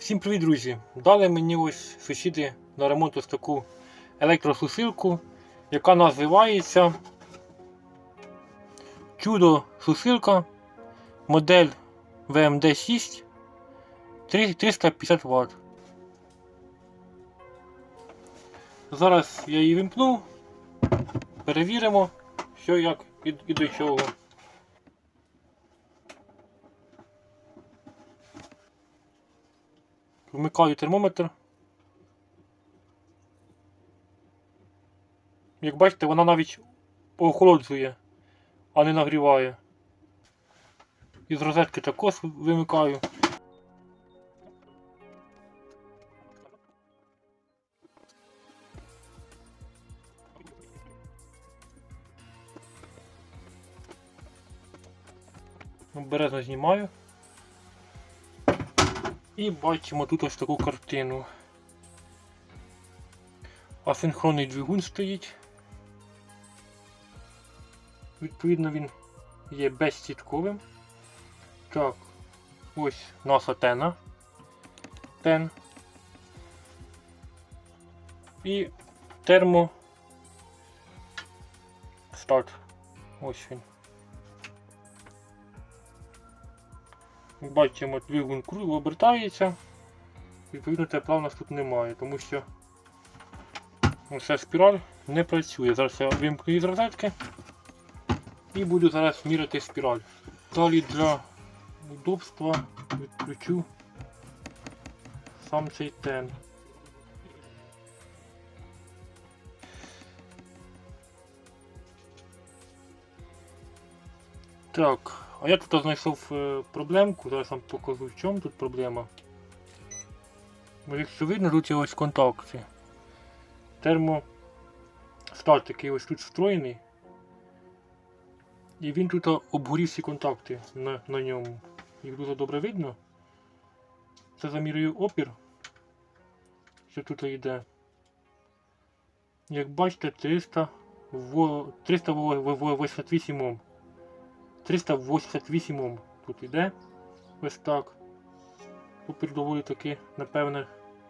Всім привіт, друзі! Дали мені ось сусіди на ремонт ось таку електросусилку, яка називається Чудо сусилка модель VMD 6 350 Вт. Зараз я її вімкну, перевіримо, що як і, і до чого. Вмикаю термометр. Як бачите, вона навіть охолоджує, а не нагріває. Із розетки також вимикаю. Обережно знімаю. І бачимо тут ось таку картину. Асинхронний двигун стоїть. Відповідно, він є безсітковим. Так, ось наша тена. Тен. І термо. Старт. Ось він. Бачимо, двигун круг обертається. Відповідно, тепла у нас тут немає, тому що ця спіраль не працює. Зараз я вимкну її розетки і буду зараз міряти спіраль. Далі для удобства відключу сам цей тен. Так, а я тут знайшов е, проблемку, зараз вам покажу в чому тут проблема. Бо якщо видно, тут є ось контакти. Термостат такий ось тут встроєний. І він тут обгорів всі контакти на, на ньому. Їх дуже добре видно. Це замірюю опір, що тут йде. Як бачите, 300 во- 388 Ом. 388 Ом тут йде. Ось так. Опір доволі таки, напевне,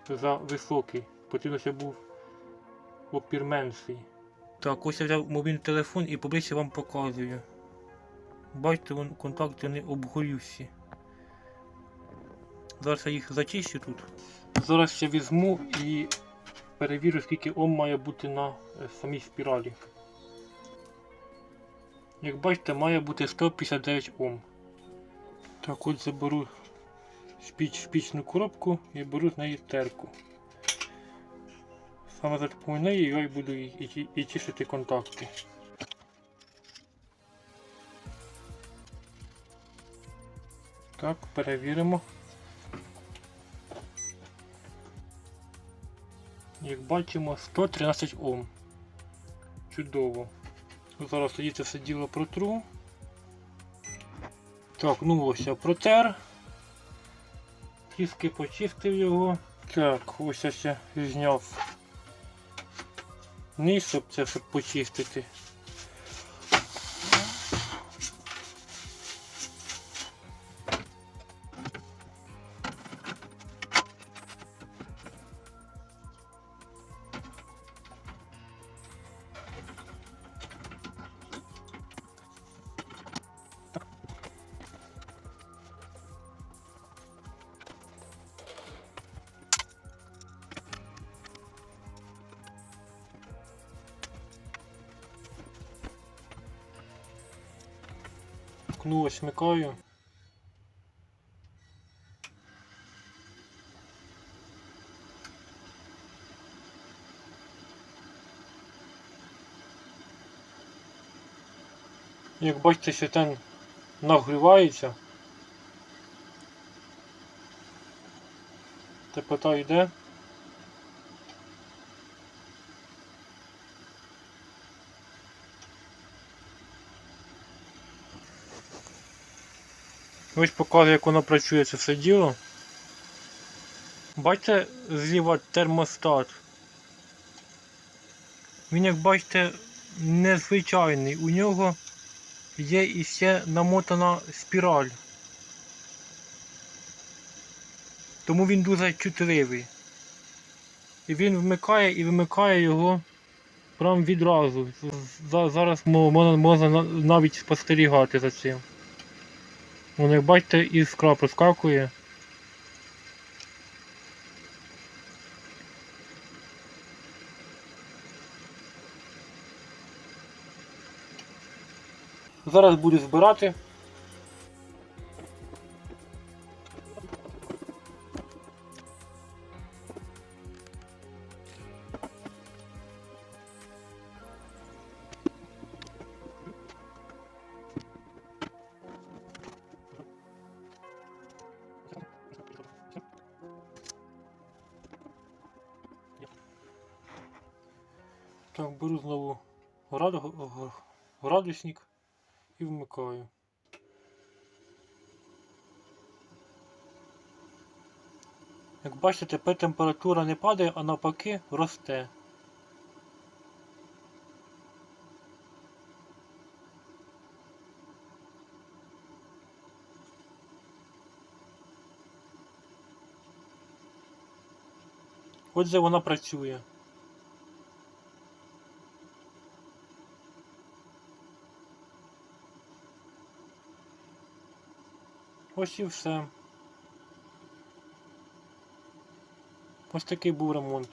за високий. Потрібно, щоб був опір менший. Так, ось я взяв мобільний телефон і поближче вам показую. Бачите, вон контакти не обгорівші. Зараз я їх зачищу тут. Зараз я візьму і перевірю, скільки Ом має бути на е, самій спіралі. Як бачите, має бути 159 Ом. Так, от заберу спіч, спічну коробку і беру з неї терку. Саме за допомогою неї я буду і чистити контакти. Так, перевіримо. Як бачимо, 113 Ом. Чудово. Зараз тоді це все діло протру. Так, ну ось я протер. Тіски почистив його. Так, ось я ще зняв низ, щоб це щоб почистити. Ну ось. Як бачите, ten нагрівається. Теплота йде. Ось показую, як воно працює це все діло. Бачите, зліва термостат. Він, як бачите, незвичайний. У нього є іще намотана спіраль. Тому він дуже чутливий. І він вмикає і вимикає його прям відразу. Зараз можна навіть спостерігати за цим. Вон, як бачите, іскра проскакує. Зараз буду збирати. Так, беру знову граду- градусник і вмикаю. Як бачите, тепер температура не падає, а навпаки росте. Отже, вона працює. Ось і все. Ось такий був ремонт.